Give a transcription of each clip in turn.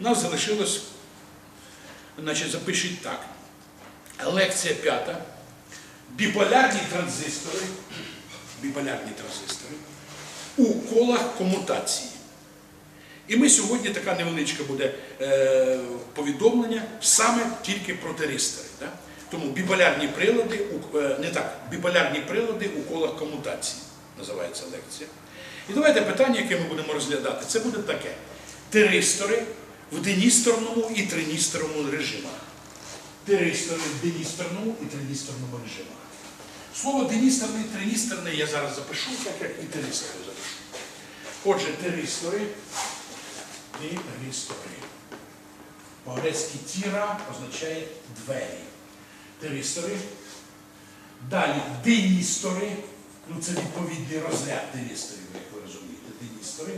Нас залишилось, значить, запишіть так. Лекція п'ята. Біполярні транзистори. Біполярні транзистори у колах комутації. І ми сьогодні така невеличка буде е, повідомлення саме тільки про теристори. Да? Тому біполярні прилади, у, е, не так, біполярні прилади у колах комутації називається лекція. І давайте питання, яке ми будемо розглядати, це буде таке: теристори в деністорному і триністорному режимах. В деністорному і триністорному режимах. Слово деністорний, триністорний я зараз запишу, так як і теристори запишу. Отже, теристори, теристори. По-грецьки тіра означає двері. Теристори. Далі деністори. Ну це відповідний розряд теристорів, як ви розумієте. Деністори.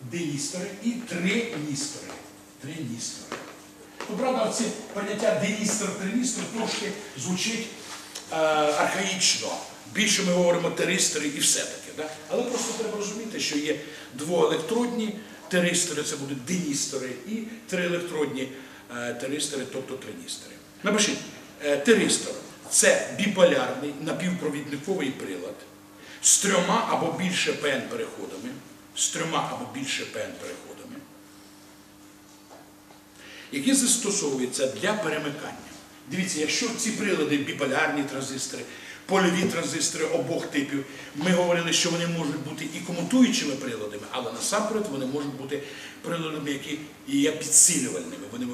Деністори і триністори. Триністори. Ну, правда, ці поняття деністор, триністор трошки звучить е, архаїчно. Більше ми говоримо теристори і все-таки. Да? Але просто треба розуміти, що є двоелектродні теристори, це будуть деністори, і триелектродні е, теристори, тобто триністори. Напишіть, е, теристор це біполярний напівпровідниковий прилад з трьома або більше ПН переходами, з трьома або більше ПН переходами які застосовуються для перемикання. Дивіться, якщо ці прилади біполярні транзистори, польові транзистори обох типів, ми говорили, що вони можуть бути і комутуючими приладами, але насамперед вони можуть бути приладами, які є підсилювальними, вони е,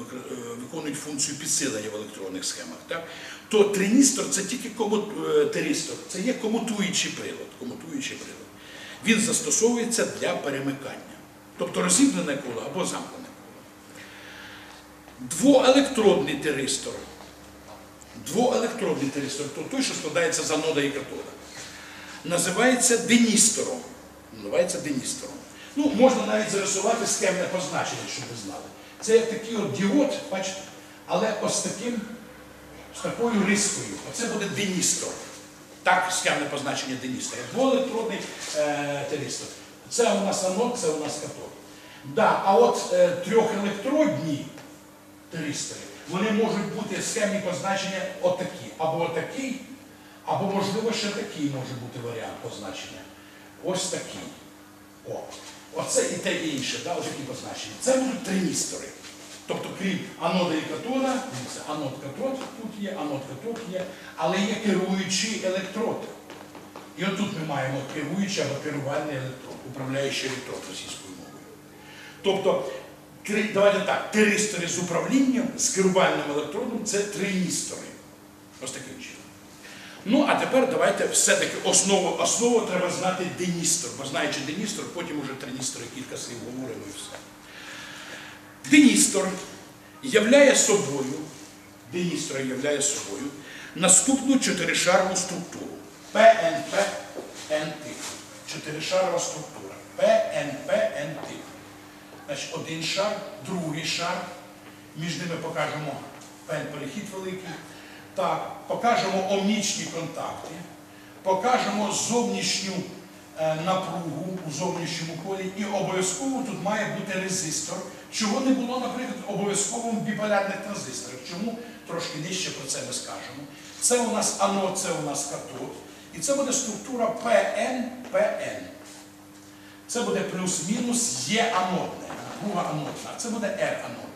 виконують функцію підсилення в електронних схемах. Так? То триністор це тільки комут- е, це є комутуючий прилад. Комутуючий прилад. Він застосовується для перемикання, тобто розібнене коло або замкнене. Двоелектродний теристор. Двоелектродний теристор, то той, що складається з анода і катода. Називається деністором. Називається деністором. Ну, можна навіть зарисувати схемне позначення, щоб ви знали. Це як такий от діод, бачите, але ось таким, з такою рискою. Оце буде деністор. Так, схемне позначення деністора. Двоелектродний е, теристор. Це у нас анод, це у нас катод. Да, а от е, трьохелектродні теристори, вони можуть бути схемні позначення отакі, або отакий, або, можливо, ще такий може бути варіант позначення. Ось такий. О. Оце і те і інше, да, отакі позначення. Це будуть триністори. Тобто, крім анода і катода, дивіться, анод катод тут є, анод катод є, але є керуючий електрод. І отут ми маємо керуючий або керувальний електрод, управляючий електрод російською мовою. Тобто, давайте так, теристори з управлінням, з керувальним електродом це триністори. Ось таким чином. Ну, а тепер давайте все-таки основу, основу треба знати деністор. Бо знаючи деністор, потім уже триністори кілька слів говоримо і все. Деністор являє собою, деністор являє собою наступну чотиришарову структуру. ПНП тип Чотиришарова структура. ПНП тип Значить, один шар, другий шар. Між ними покажемо пен-перехід великий. Так, покажемо омнічні контакти, покажемо зовнішню е, напругу у зовнішньому колі і обов'язково тут має бути резистор, чого не було, наприклад, обов'язково в біполярних транзисторах. Чому? Трошки нижче про це ми скажемо. Це у нас анод, це у нас катод. І це буде структура ПН, ПН. Це буде плюс-мінус Є анодне, друга анодна, це буде Р анодне.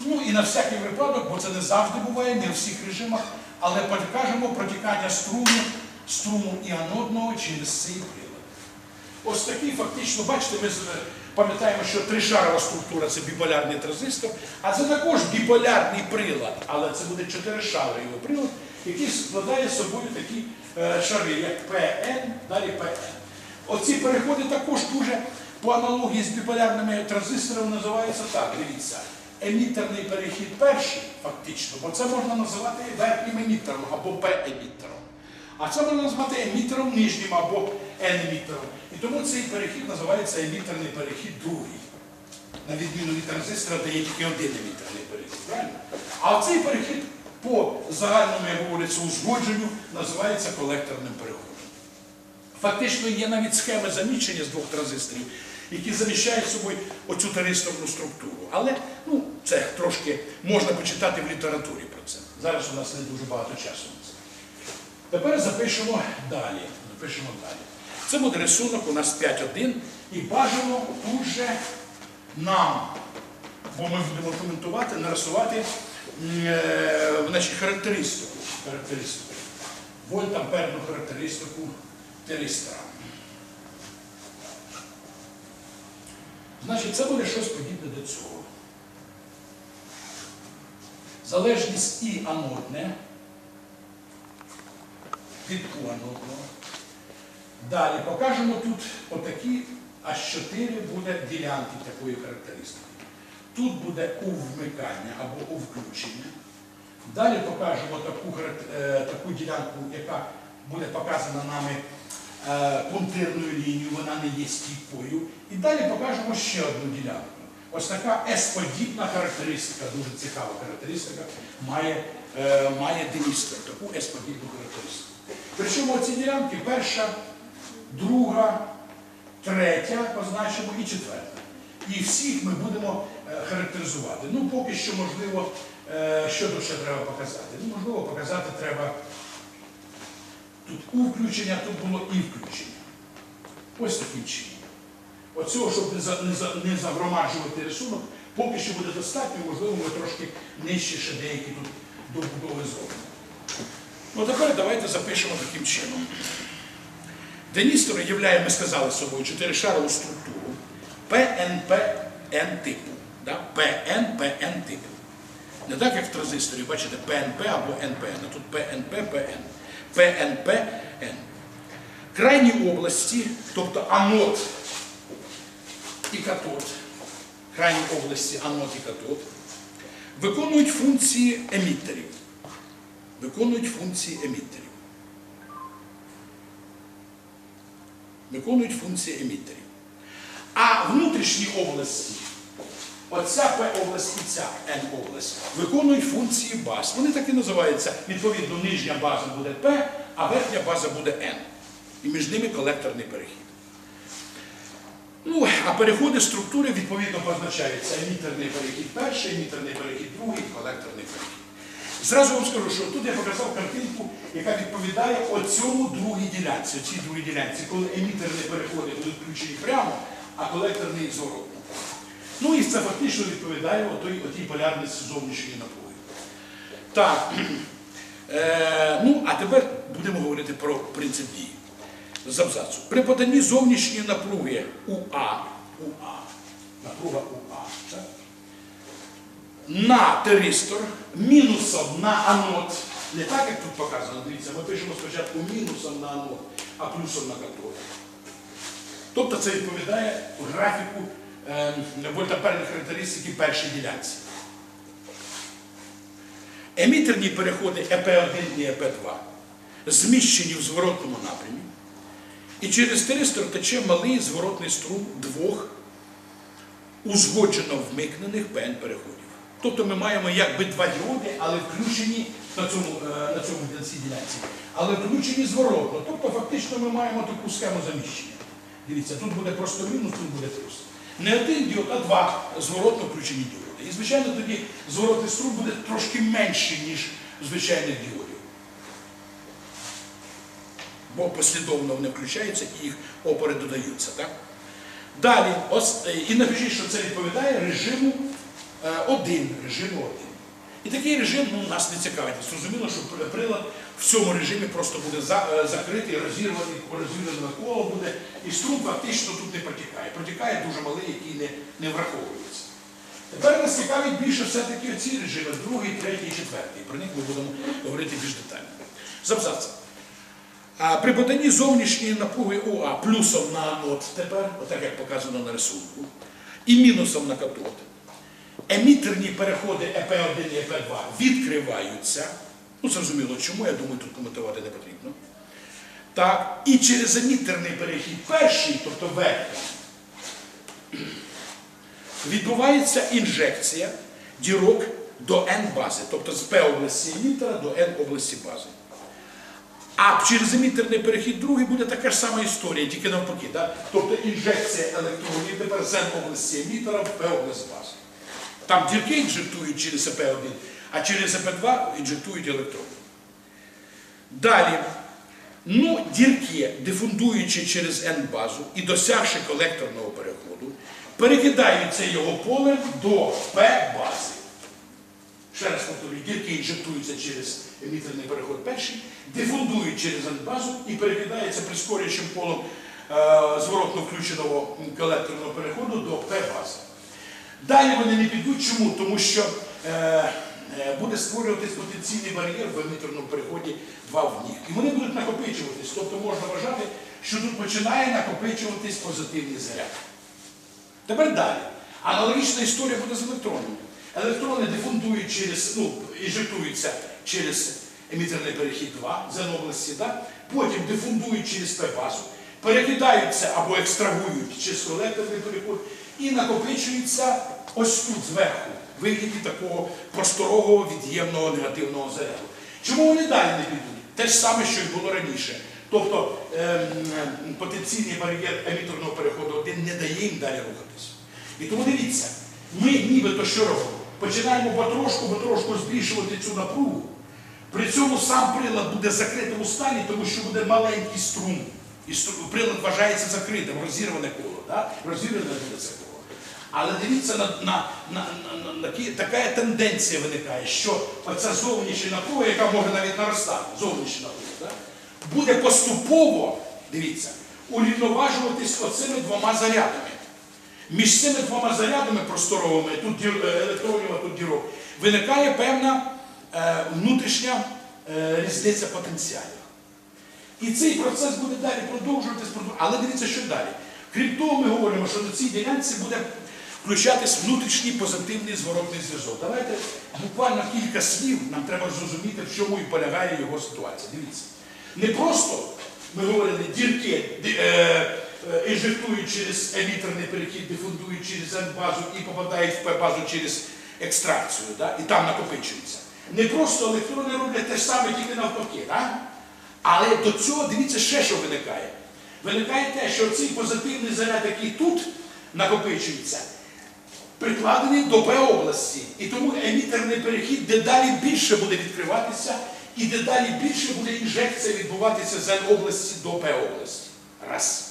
Ну і на всякий випадок, бо це не завжди буває, не у всіх режимах, але покажемо протікання струму, струму і анодного через цей прилад. Ось такий фактично, бачите, ми пам'ятаємо, що тришарова структура це біполярний транзистор, а це також біполярний прилад, але це буде чотиришаровий прилад, який складає з собою такі е, шари, як ПН, далі ПН. Оці переходи також дуже по аналогії з біполярними транзисторами називаються так. Дивіться, емітерний перехід перший, фактично, бо це можна називати верхнім емітером або П-емітером. А це можна назвати емітером нижнім або N-емітером. І тому цей перехід називається емітерний перехід другий. На відміну від транзистора, де є тільки один емітерний перехід. А цей перехід по загальному, як говориться, узгодженню називається колекторним переходом. Фактично є навіть схеми заміщення з двох транзисторів, які заміщають собою оцю таристовну структуру. Але ну, це трошки можна почитати в літературі про це. Зараз у нас не дуже багато часу. Тепер запишемо далі. Запишемо далі. Це буде рисунок у нас 5.1 і бажано тут же нам, бо ми будемо коментувати, нарисувати е, значить, характеристику. характеристику. Вольтамперну характеристику тиристора. Значить, це буде щось подібне до цього. Залежність І анодне від анодного. Далі покажемо тут отакі аж 4 буде ділянки такої характеристики. Тут буде у вмикання або у включення. Далі покажемо таку, е, таку ділянку, яка буде показана нами пунктирною лінією, вона не є стійкою. І далі покажемо ще одну ділянку. Ось така S-подібна характеристика, дуже цікава характеристика, має, е, має Деністер, таку S-подібну характеристику. Причому ці ділянки перша, друга, третя позначимо і четверта. І всіх ми будемо е, характеризувати. Ну, поки що, можливо, е, що тут ще треба показати? Ну, можливо, показати треба тут у включення, тут було і включення. Ось таким чином. Оцього, щоб не, за, не, за, не загромаджувати рисунок, поки що буде достатньо, можливо, ми трошки нижче ще деякі тут добудови зробимо. Ну тепер давайте запишемо таким чином. Деністор являє, ми сказали собою, чотиришарову структуру ПНПН типу. Да? ПНПН типу. Не так, як в транзисторі, бачите, ПНП або НПН, а тут ПНП, ПН. ПНПН. Крайні області, тобто анод і катод, крайні області анод і катод, виконують функції еміттерів. Виконують функції еміттерів. Виконують функції еміттерів. А внутрішні області, оця П область і ця Н область, виконують функції баз. Вони так і називаються. Відповідно, нижня база буде П, а верхня база буде Н. І між ними колекторний перехід. Ну, а переходи структури відповідно позначаються емітерний перехід перший, емітерний перехід другий, колекторний перехід. Зразу вам скажу, що тут я показав картинку, яка відповідає оцьому другій ділянці, цій другій ділянці, коли емітерні переходи будуть включені прямо, а колекторний зворотно. Ну і це фактично відповідає отій, полярності зовнішньої напруги. Так. Е, ну, а тепер будемо говорити про принцип дії. З абзацу. При поданні зовнішньої напруги УА, УА, напруга УА, так? на теристор мінусом на анод. Не так, як тут показано, дивіться, ми пишемо спочатку мінусом на анод, а плюсом на катод. Тобто це відповідає графіку е, характеристики першій ділянці. Емітерні переходи ЕП1 і ЕП2 зміщені в зворотному напрямі. І через теристор тече малий зворотний струм двох узгоджено вмикнених ПН переходів. Тобто ми маємо якби два діоди, але включені на цьому, е, на цьому ділянці, але включені зворотно. Тобто фактично ми маємо таку схему заміщення. Дивіться, тут буде просто мінус, тут буде плюс. Не один діод, а два зворотно включені діоди. І, звичайно, тоді зворотний струм буде трошки менший, ніж звичайних діодів. Бо послідовно вони включаються і їх опори додаються. Так? Далі, ось, е, і напишіть, що це відповідає режиму 1. режиму один. І такий режим ну, нас не цікавить. Зрозуміло, що прилад в цьому режимі просто буде за- е, закритий, розірваний, розірване коло буде, і струм фактично тут не протікає. Протікає дуже малий, який не, не враховується. Тепер нас цікавить більше все-таки ці режими, другий, третій, четвертий. Про них ми будемо говорити більш детально. З. А при поданні зовнішньої напруги УА плюсом на анод тепер, отак як показано на рисунку, і мінусом на катод, емітерні переходи ЕП1 і ЕП2 відкриваються. Ну, зрозуміло, чому, я думаю, тут коментувати не потрібно. Так, і через емітерний перехід перший, тобто верхній, відбувається інжекція дірок до N бази, тобто з P області емітера до N області бази. А через емітерний перехід другий буде така ж сама історія, тільки навпаки. Да? Тобто інжекція електронів тепер з області емітера в П область бази. Там дірки інжектують через ЕП1, а через ЕП2 інжектують електрони. Далі, ну, дірки, дифундуючи через N-базу і досягши колекторного переходу, перекидаються його полем до P-бази. Ще раз повторюю, дірки інжектуються через емітерний переход перший, дифундують через N-базу і перекидаються прискорюючим полем е, зворотно включеного колекторного переходу до P-бази. Далі вони не підуть. Чому? Тому що е, е, буде створюватись потенційний бар'єр в емітерному переході 2 в них. І вони будуть накопичуватись. Тобто можна вважати, що тут починає накопичуватись позитивний заряд. Тепер далі. Аналогічна історія буде з електронами. Електрони дифундують через, ну, інжектуються через емітерний перехід 2 з області, да? потім дифундують через П-базу, перекидаються або екстрагують через колекторний переход і накопичуються ось тут зверху, в вигляді такого просторового від'ємного негативного заряду. Чому вони далі не підуть? Те ж саме, що і було раніше. Тобто ем, ем, потенційний бар'єр емітерного переходу один не дає їм далі рухатись. І тому дивіться, ми нібито що робимо? Починаємо потрошку, потрошку збільшувати цю напругу. При цьому сам прилад буде закритим у стані, тому що буде маленький струм. І прилад вважається закритим, розірване коло. Да? Розірване буде це коло. Але дивіться, на, на, на, на, на, на, така тенденція виникає, що оця зовнішня напруга, яка може навіть наростати, зовнішня напруга, да? буде поступово, дивіться, урівноважуватись оцими двома зарядами. Між цими двома зарядами просторовими, тут е, електронів, тут дірок, виникає певна е, внутрішня е, різниця потенціалів. І цей процес буде далі продовжуватись. але дивіться, що далі. Крім того, ми говоримо, що на цій ділянці буде включатись внутрішній позитивний зворотний зв'язок. Давайте буквально кілька слів, нам треба зрозуміти, в чому і полягає його ситуація. Дивіться. Не просто ми говорили дірки е, е, інжектують через елітерний перехід, дифундують через N-базу і попадають в P-базу через екстракцію, да? і там накопичуються. Не просто електрони роблять те ж саме, тільки навпаки. Да? Але до цього дивіться ще, що виникає. Виникає те, що цей позитивний заряд, який тут накопичується, прикладений до П-області. І тому емітерний перехід дедалі більше буде відкриватися і дедалі більше буде інжекція відбуватися з N-області до П-області. Раз.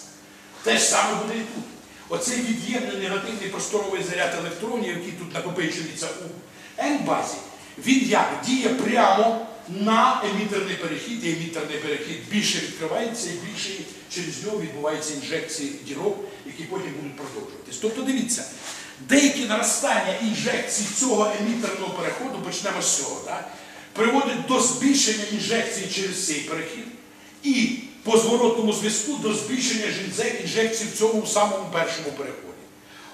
Те ж саме буде і тут. Оцей від'ємний негативний просторовий заряд електронів, який тут накопичується у N-базі, він як діє прямо на емітерний перехід, і емітерний перехід більше відкривається і більше через нього відбуваються інжекції дірок, які потім будуть продовжуватись. Тобто дивіться, деякі наростання інжекцій цього емітерного переходу, почнемо з цього, так, приводить до збільшення інжекцій через цей перехід і по зворотному зв'язку до збільшення інжекцій в цьому самому першому переході.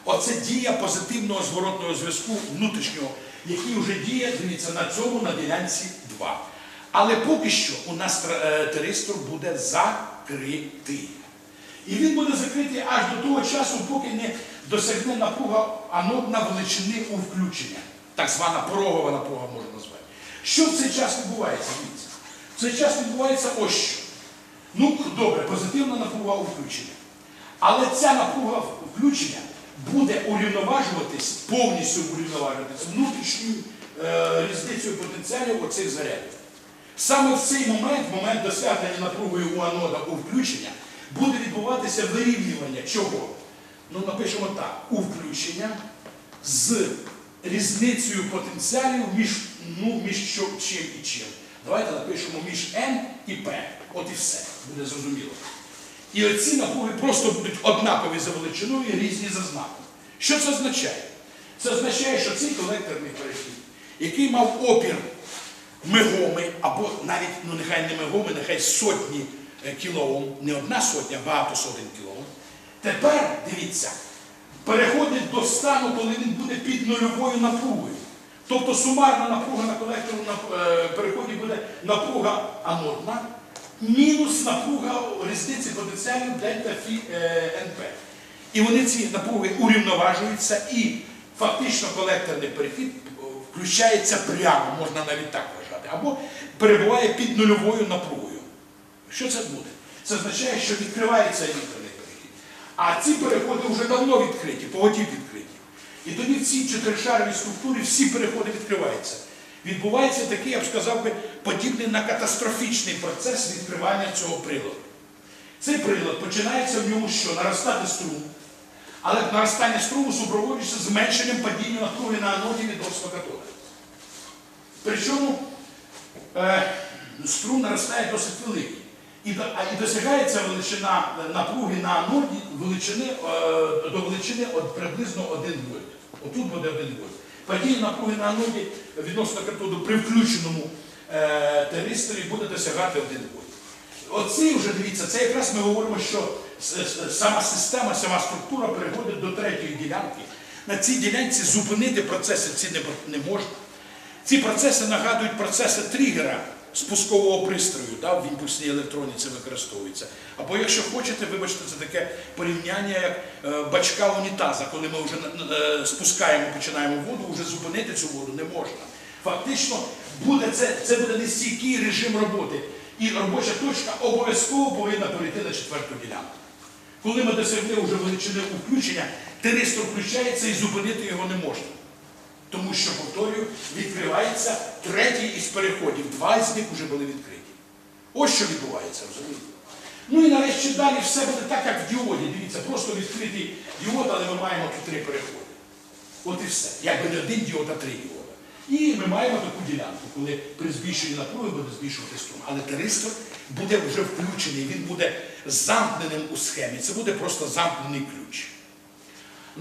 Оце дія позитивного зворотного зв'язку внутрішнього, який вже діє, дивіться, на цьому на ділянці 2. Але поки що у нас е, теристор буде закритий. І він буде закритий аж до того часу, поки не досягне напруга анодна величини у включення. Так звана порогова напруга можна назвати. Що в цей час відбувається? В цей час відбувається ось що. Ну, добре, позитивна напруга у включення. Але ця напруга включення буде урівноважуватись, повністю урівноважуватись внутрішньою е, різницею потенціалів оцих зарядів. Саме в цей момент, момент досягнення напругою у анода у включення, буде відбуватися вирівнювання чого? Ну, напишемо так, у включення з різницею потенціалів між, ну, між чим і чим. Давайте напишемо між N і P. От і все, буде зрозуміло. І оці напруги просто будуть однакові за величиною і різні за знаком. Що це означає? Це означає, що цей колекторний перехід, який мав опір мегоми, або навіть, ну нехай не мегоми, нехай сотні е, кілоом, не одна сотня, а багато сотень кілоом. Тепер, дивіться, переходить до стану, коли він буде під нульовою напругою. Тобто сумарна напруга на колекторному нап- е, переході буде напруга анодна, мінус напруга різниці потенціалів дельта фі е, НП. І вони ці напруги урівноважуються і фактично колекторний перехід е, включається прямо, можна навіть так вважати, або перебуває під нульовою напругою. Що це буде? Це означає, що відкривається перехід. А ці переходи вже давно відкриті, поготів відкриті. І тоді в цій чотиришаровій структурі всі переходи відкриваються. Відбувається такий, я б сказав би, подібний на катастрофічний процес відкривання цього приладу. Цей прилад починається в ньому що? Наростати струм. Але наростання струму супроводжується зменшенням падіння напруги на аноді відносно катода. Причому е, струм наростає досить великий. І, і досягається величина напруги на аноді величини, е, до величини от, приблизно 1 вольт. Отут буде 1 вольт. Падіння напруги на аноді відносно катоду при включеному е, теристорі буде досягати 1 вольт. Оці вже дивіться, це якраз ми говоримо, що сама система, сама структура переходить до третьої ділянки. На цій ділянці зупинити процеси ці не можна. Ці процеси нагадують процеси тригера спускового пристрою, да, в імпульсній електроніці використовується. Або якщо хочете, вибачте, це таке порівняння як е, бачка унітаза, коли ми вже е, спускаємо, починаємо воду, вже зупинити цю воду не можна. Фактично буде це, це буде нестійкий режим роботи. І робоча точка обов'язково повинна перейти на четверту ділянку. Коли ми досягли вже величини включення, теристор включається і зупинити його не можна. Тому що, повторюю, відкривається третій із переходів. Два з них вже були відкриті. Ось що відбувається, розумієте? Ну і нарешті далі все буде так, як в діоді. Дивіться, просто відкритий діод, але ми маємо тут три переходи. От і все. Якби не один діод, а три діода. І ми маємо таку ділянку, коли при збільшенні напруги буде збільшувати струм. Але теристор буде вже включений, він буде замкненим у схемі. Це буде просто замкнений ключ.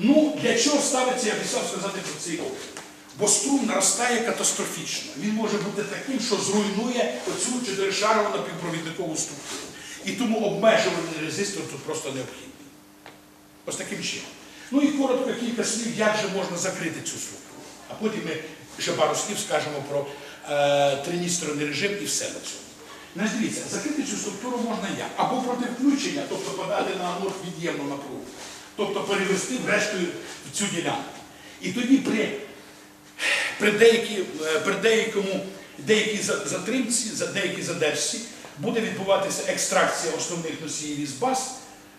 Ну, для чого ставиться, я писав сказати про цей опір? Бо струм наростає катастрофічно. Він може бути таким, що зруйнує оцю чотиришарову напівпровідникову структуру. І тому обмежувальний резистор тут просто необхідний. Ось таким чином. Ну і коротко кілька слів, як же можна закрити цю структуру. А потім ми ще пару слів скажемо про е, триністровний режим і все на цьому. Значить, дивіться, закрити цю структуру можна як? Або проти включення, тобто подати на анод від'ємну напругу, тобто перевести врештою в цю ділянку. І тоді при, при, деякі, е, при деякому, деякій затримці, за деякій задержці буде відбуватися екстракція основних носіїв із баз,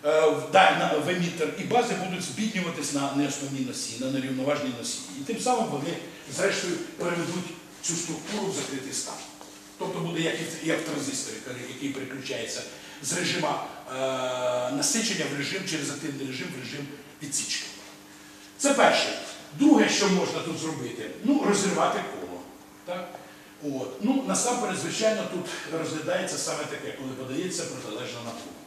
е, в, емітер, і бази будуть збіднюватись на неосновні носії, на нерівноважні носії. І тим самим вони, зрештою, переведуть цю структуру в закритий стан. Тобто буде як, як транзистор, який- переключається з режиму е, насичення в режим через активний режим в режим відсічки. Це перше. Друге, що можна тут зробити, ну, розірвати коло. Так? От. Ну, насамперед, звичайно, тут розглядається саме таке, коли подається протилежна напруга.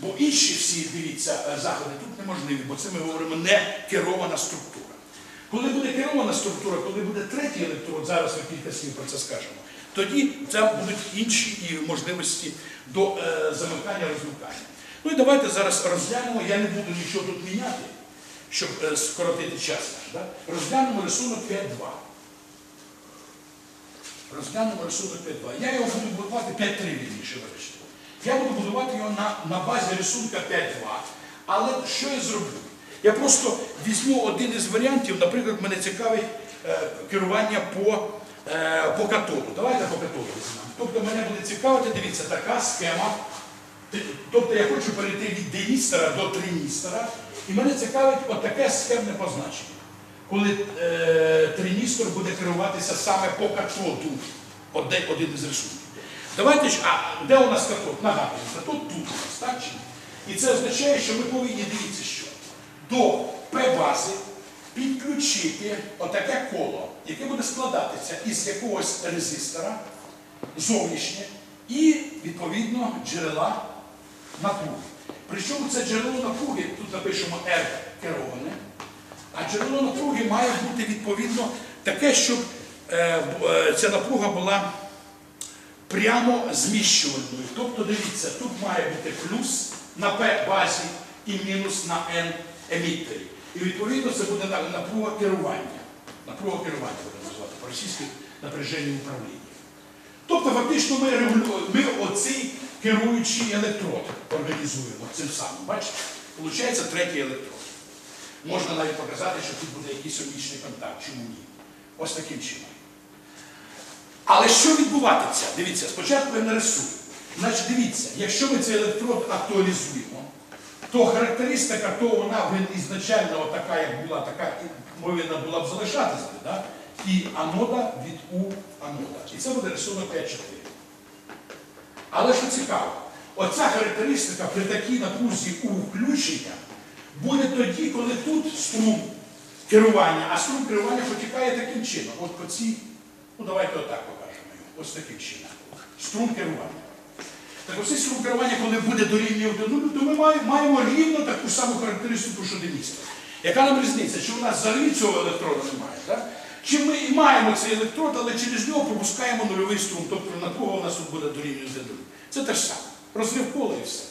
Бо інші всі, дивіться, е, заходи тут неможливі, бо це ми говоримо не керована структура. Коли буде керована структура, коли буде третій електрод, зараз ми кілька слів про це скажемо, тоді це будуть інші і можливості до е, замикання розмикання. Ну і давайте зараз розглянемо, я не буду нічого тут міняти, щоб е, скоротити час. Да? Розглянемо рисунок 5.2. Розглянемо рисунок 5.2. Я його буду будувати 5.3 вірніше, вибачте. Я буду будувати його на, на базі рисунка 5.2. Але що я зроблю? Я просто візьму один із варіантів, наприклад, мене цікавить е, керування по, по катоду. Давайте по катоду візьмемо. Тобто мене буде цікавити, дивіться, така схема. Тобто я хочу перейти від деністера до триністера, і мене цікавить отаке схемне позначення. Коли е, триністор буде керуватися саме по катоду, один, один із рисунків. Давайте ж, а де у нас катод? Нагадуємо, катод тут у нас, так чи ні? І це означає, що ми повинні дивитися, що до П-бази підключити отаке коло, яке буде складатися із якогось резистора зовнішнє і, відповідно, джерела напруги. Причому це джерело напруги, тут напишемо R кероване, а джерело напруги має бути відповідно таке, щоб е, е, ця напруга була прямо зміщувальною. Тобто, дивіться, тут має бути плюс на P-базі і мінус на N емітері. І відповідно це буде напруга керування. Напруга керування буде називати по-російськи напряження управління. Тобто, фактично, ми регулюємо, ми оцей керуючий електрод організуємо цим самим. Бачите? Получається третій електрод. Можна навіть показати, що тут буде якийсь однічний контакт. Чому ні? Ось таким чином. Але що відбуватися? Дивіться, спочатку я нарисую. Значить, дивіться, якщо ми цей електрод актуалізуємо, то характеристика, то вона ізначально така, як була, така повинна була б залишатися, да? і анода від У анода. І це буде рисунок 5-4. Але що цікаво, оця характеристика при такій напрузі у включення буде тоді, коли тут струм керування, а струм керування потікає таким чином. От по цій, ну давайте отак покажемо. Ось таким чином. Струм керування. Так оцей струм керування, коли буде дорівнювати нулю, то ми маємо, рівно таку саму характеристику, що Денисова. Яка нам різниця? Чи у нас взагалі цього електрода немає? Так? Чи ми і маємо цей електрод, але через нього пропускаємо нульовий струм, тобто напруга у нас тут буде дорівнювати нулю. Це те ж саме. Розрив кола і все.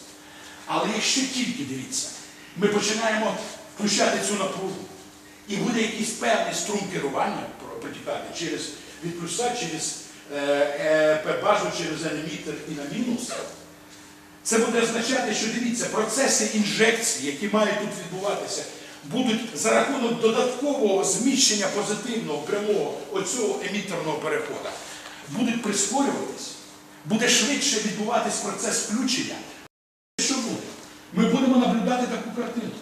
Але якщо тільки дивіться, ми починаємо включати цю напругу, і буде якийсь певний струм керування протікати через від плюса, через е, е, П-базу, через енемітер і на мінус, це буде означати, що дивіться, процеси інжекції, які мають тут відбуватися, будуть за рахунок додаткового зміщення позитивного прямого оцього емітерного переходу, будуть прискорюватись, буде швидше відбуватись процес включення. Що буде? Ми будемо наблюдати таку картинку,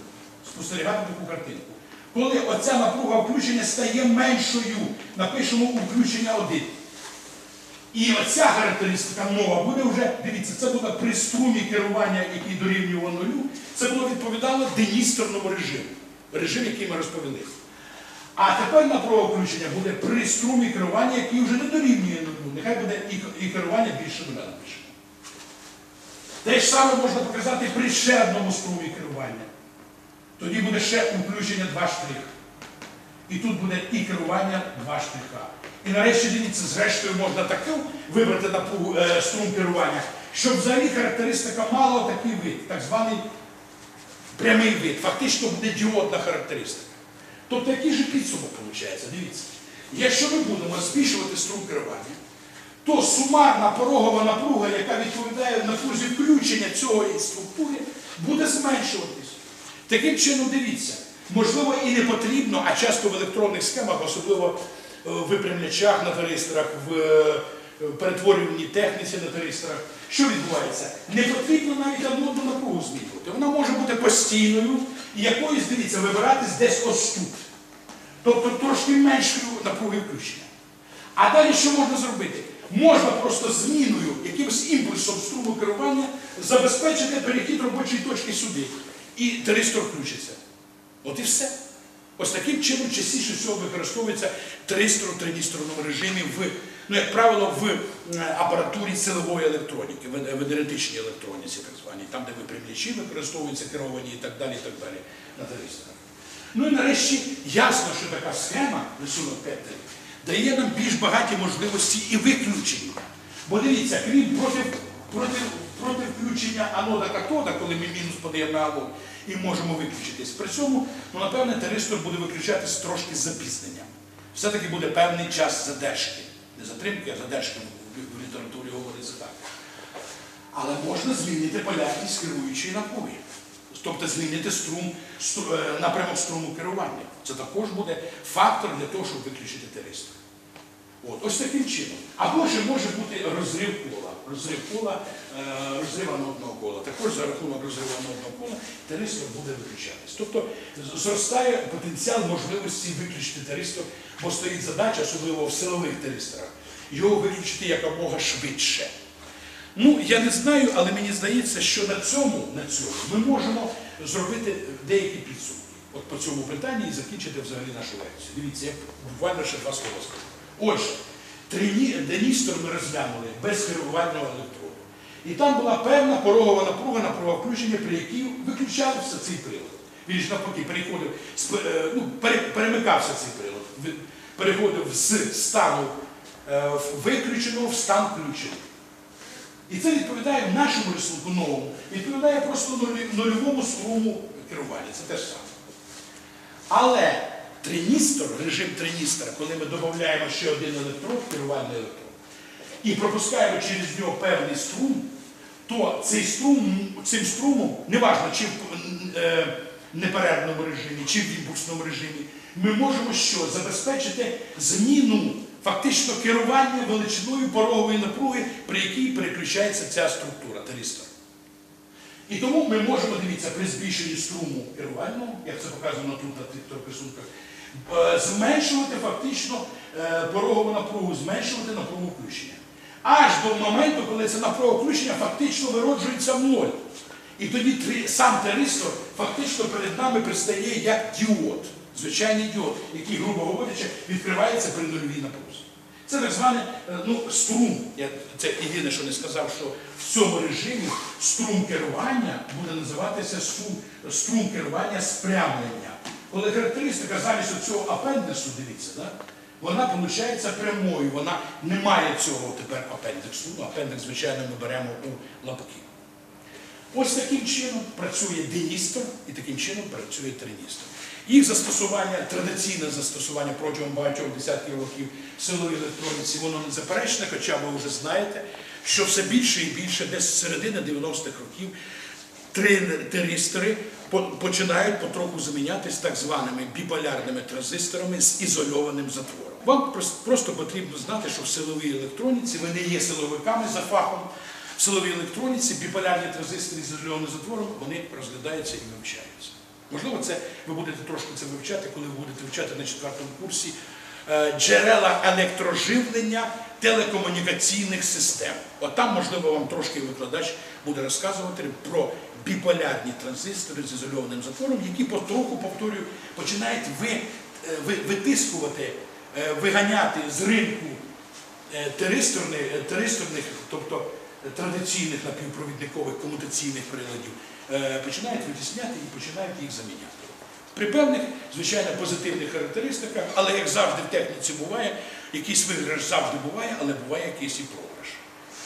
спостерігати таку картинку. Коли оця напруга включення стає меншою, напишемо включення 1. І оця характеристика нова буде вже, дивіться, це буде при струмі керування, який дорівнював нулю, це було відповідало деністорному режиму, режим, який ми розповіли. А тепер напруга включення буде при струмі керування, який вже не дорівнює нулю. Нехай буде і, керування більше нуля напишемо. Те ж саме можна показати при ще одному струмі керування. Тоді буде ще включення два штрих. І тут буде і керування два штриха. І нарешті дивіться, зрештою можна таку вибрати напругу, е, струм керування, щоб взагалі характеристика мала такий вид, так званий прямий вид. Фактично буде діодна характеристика. Тобто який же підсумок виходить? Дивіться. Якщо ми будемо збільшувати струм керування, то сумарна порогова напруга, яка відповідає напрузі включення цього структури, буде зменшуватись. Таким чином, дивіться, можливо, і не потрібно, а часто в електронних схемах, особливо е, в випрямлячах на таристорах, в е, перетворюваній техніці на таристорах, що відбувається? Не потрібно навіть одну напругу змінювати. Вона може бути постійною і якоюсь, дивіться, вибиратись десь ось тут. Тобто трошки меншою напруги включення. А далі що можна зробити? Можна просто зміною, якимось імпульсом струму керування забезпечити перехід робочої точки сюди. І тиристор включиться. От і все. Ось таким чином частіше всього використовується тиристор у триністорному режимі в, ну, як правило, в е, апаратурі силової електроніки, в в енергетичній електроніці, так званій, там, де випрямлячі використовуються керовані і так далі, і так далі на тиристорах. Ну і нарешті ясно, що така схема рисунок 5 дає нам більш багаті можливості і виключення. Бо дивіться, крім проти, включення анода катода, коли ми мінус подаємо на анод і можемо виключитись. При цьому, ну, напевне, теристор буде виключатись трошки запізненням. Все-таки буде певний час задержки. Затримки, а задержки в, літературі говориться так. Але можна змінити полярність керуючої напруги. Тобто змінити струм, стру- е, напрямок струму керування. Це також буде фактор для того, щоб виключити теристор. От, ось таким чином. Або ж може бути розрив кола. Розрив кола, е, розрив кола. Також за рахунок розриву анодного кола теристор буде виключатись. Тобто зростає потенціал можливості виключити теристор, бо стоїть задача, особливо в силових теристорах, його виключити якомога швидше. Ну, я не знаю, але мені здається, що на цьому, на цьому ми можемо зробити деякі підсумки от по цьому питанні і закінчити взагалі нашу лекцію. Дивіться, я буквально ще два слова скажу. Отже, трині- деністор ми розглянули без керувального електроду. І там була певна порогова напруга, напруга включення, при якій виключався цей прилад. Він ж навпаки переходив, е, ну, перемикався цей прилад, переходив з стану е, виключеного в стан включеного. І це відповідає нашому рисунку новому, відповідає просто нульовому струму керування. Це те ж саме. Але триністор, режим триністора, коли ми додаємо ще один електрод, керувальний електрод, і пропускаємо через нього певний струм, то цей струм, цим струмом, неважно, чи в е, неперервному режимі, чи в імпульсному режимі, ми можемо що? Забезпечити зміну фактично керування величиною порогової напруги, при якій переключається ця структура таристор. І тому ми можемо, дивіться, при збільшенні струму керувального, як це показано тут на тих рисунках, е, зменшувати фактично е, порогову напругу, зменшувати напругу включення. Аж до моменту, коли ця напруга включення фактично вироджується в ноль. І тоді сам теристор фактично перед нами пристає як діод, звичайний діод, який, грубо говорячи, відкривається при нульовій напрузі. Це так званий е, ну, струм. Я це єдине, що не сказав, що в цьому режимі струм керування буде називатися струм, струм керування спрямлення. Коли характеристика замість цього апендексу, дивіться, да? Вона виходить прямою, вона не має цього тепер апендексу. Ну, апендекс, звичайно, ми беремо у лапки. Ось таким чином працює деністор і таким чином працює триністор. Їх застосування, традиційне застосування протягом багатьох десятків років в силовій електроніці, воно не заперечне, хоча ви вже знаєте, що все більше і більше, десь з середини 90-х років, три- тиристори по- починають потроху замінятися так званими біполярними транзисторами з ізольованим затвором. Вам просто потрібно знати, що в силовій електроніці ви не є силовиками за фахом. В силовій електроніці біполярні транзистори з ізольованим затвором вони розглядаються і вивчаються. Можливо, це ви будете трошки це вивчати, коли ви будете вивчати на четвертому курсі е, джерела електроживлення телекомунікаційних систем. От там, можливо, вам трошки викладач буде розказувати про біполярні транзистори з ізольованим затвором, які потроху, повторюю, починають е, ви- витискувати, е, виганяти з ринку е, теристорних, тобто традиційних напівпровідникових комутаційних приладів, починають витісняти і починають їх заміняти. При певних, звичайно, позитивних характеристиках, але як завжди в техніці буває, якийсь виграш завжди буває, але буває якийсь і програш.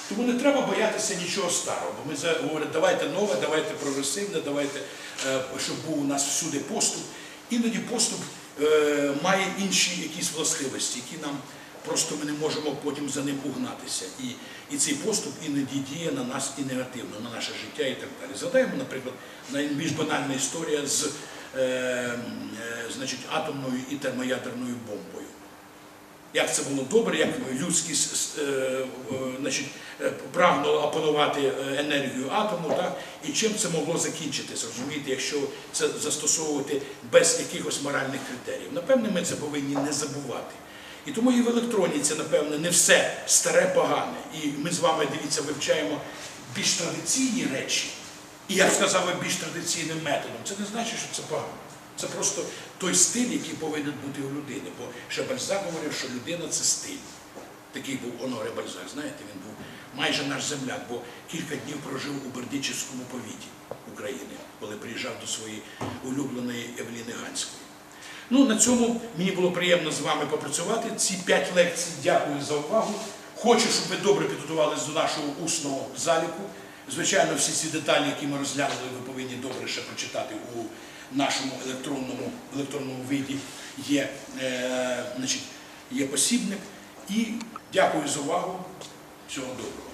Тому не треба боятися нічого старого, бо ми говоримо, давайте нове, давайте прогресивне, давайте, е, щоб був у нас всюди поступ. Іноді поступ е, має інші якісь властивості, які нам просто ми не можемо потім за ним угнатися. І, і цей поступ іноді діє на нас і негативно, на наше життя і так далі. Згадаємо, наприклад, найбільш банальна історія з е, е, значить, атомною і термоядерною бомбою. Як це було добре, як людськість е, значить, е, прагнула опанувати е, енергію атому, і чим це могло закінчитися, розумієте, якщо це застосовувати без якихось моральних критеріїв. Напевне, ми це повинні не забувати. І тому і в електроніці, напевне, не все старе погане. І ми з вами, дивіться, вивчаємо більш традиційні речі. І я сказав більш традиційним методом. Це не значить, що це погано. Це просто той стиль, який повинен бути у людини. Бо ще Бальзак говорив, що людина це стиль. Такий був Оноре Бальзак. Знаєте, він був майже наш земляк, бо кілька днів прожив у Бердичівському повіті України, коли приїжджав до своєї улюбленої Евеліни Ганської. Ну, на цьому мені було приємно з вами попрацювати. Ці п'ять лекцій дякую за увагу. Хочу, щоб ви добре підготувалися до нашого усного заліку. Звичайно, всі ці деталі, які ми розглянули, ви повинні добре ще прочитати у нашому електронному, електронному виді. Є, е, значить, є посібник. І дякую за увагу. Всього доброго.